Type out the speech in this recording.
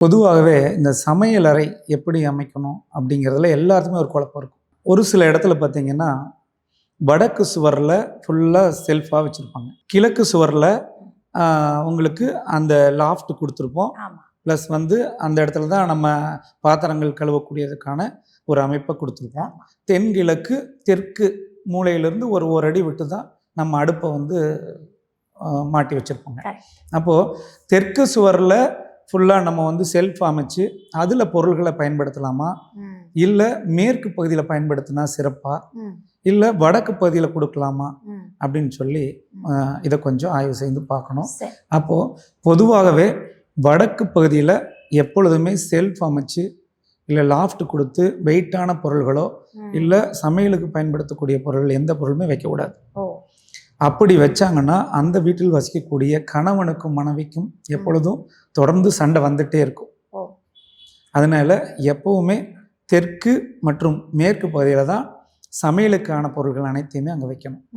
பொதுவாகவே இந்த சமையலறை எப்படி அமைக்கணும் அப்படிங்கிறதுல எல்லாத்துக்குமே ஒரு குழப்பம் இருக்கும். ஒரு சில இடத்துல பார்த்தீங்கன்னா வடக்கு சுவரில் ஃபுல்லாக செல்ஃபாக வச்சுருப்பாங்க. கிழக்கு சுவரில் உங்களுக்கு அந்த லாஃப்ட் கொடுத்துருப்போம். ப்ளஸ் வந்து அந்த இடத்துல தான் நம்ம பாத்திரங்கள் கழுவக்கூடியதுக்கான ஒரு அமைப்பை கொடுத்துருப்போம். தென்கிழக்கு தெற்கு மூலையிலேருந்து ஒரு ஒரு அடி விட்டு தான் நம்ம அடுப்பை வந்து மாட்டி வச்சுருப்போங்க. அப்போது தெற்கு சுவரில் ஃபுல்லாக நம்ம வந்து செல்ஃப் அமைச்சு அதில் பொருள்களை பயன்படுத்தலாமா? இல்லை மேற்கு பகுதியில் பயன்படுத்தினா சிறப்பா? ம், இல்லை வடக்கு பகுதியில் கொடுக்கலாமா. அப்படின்னு சொல்லி இதை கொஞ்சம் ஆய்வு செய்து பார்க்கணும். அப்போது பொதுவாகவே வடக்கு பகுதியில் எப்பொழுதுமே செல்ஃப் அமைச்சு இல்லை லாஃப்ட் கொடுத்து வெயிட்டான பொருள்களோ. இல்லை சமையலுக்கு பயன்படுத்தக்கூடிய பொருள் எந்த பொருளுமே வைக்கக்கூடாது. அப்படி வச்சாங்கன்னா அந்த வீட்டில் வசிக்கக்கூடிய கணவனுக்கும் மனைவிக்கும் எப்பொழுதும் தொடர்ந்து சண்டை வந்துட்டே இருக்கும். அதனால எப்பவுமே தெற்கு மற்றும் மேற்கு பகுதியில் தான் சமையலுக்கான பொருட்கள் அனைத்தையுமே அங்கே வைக்கணும்.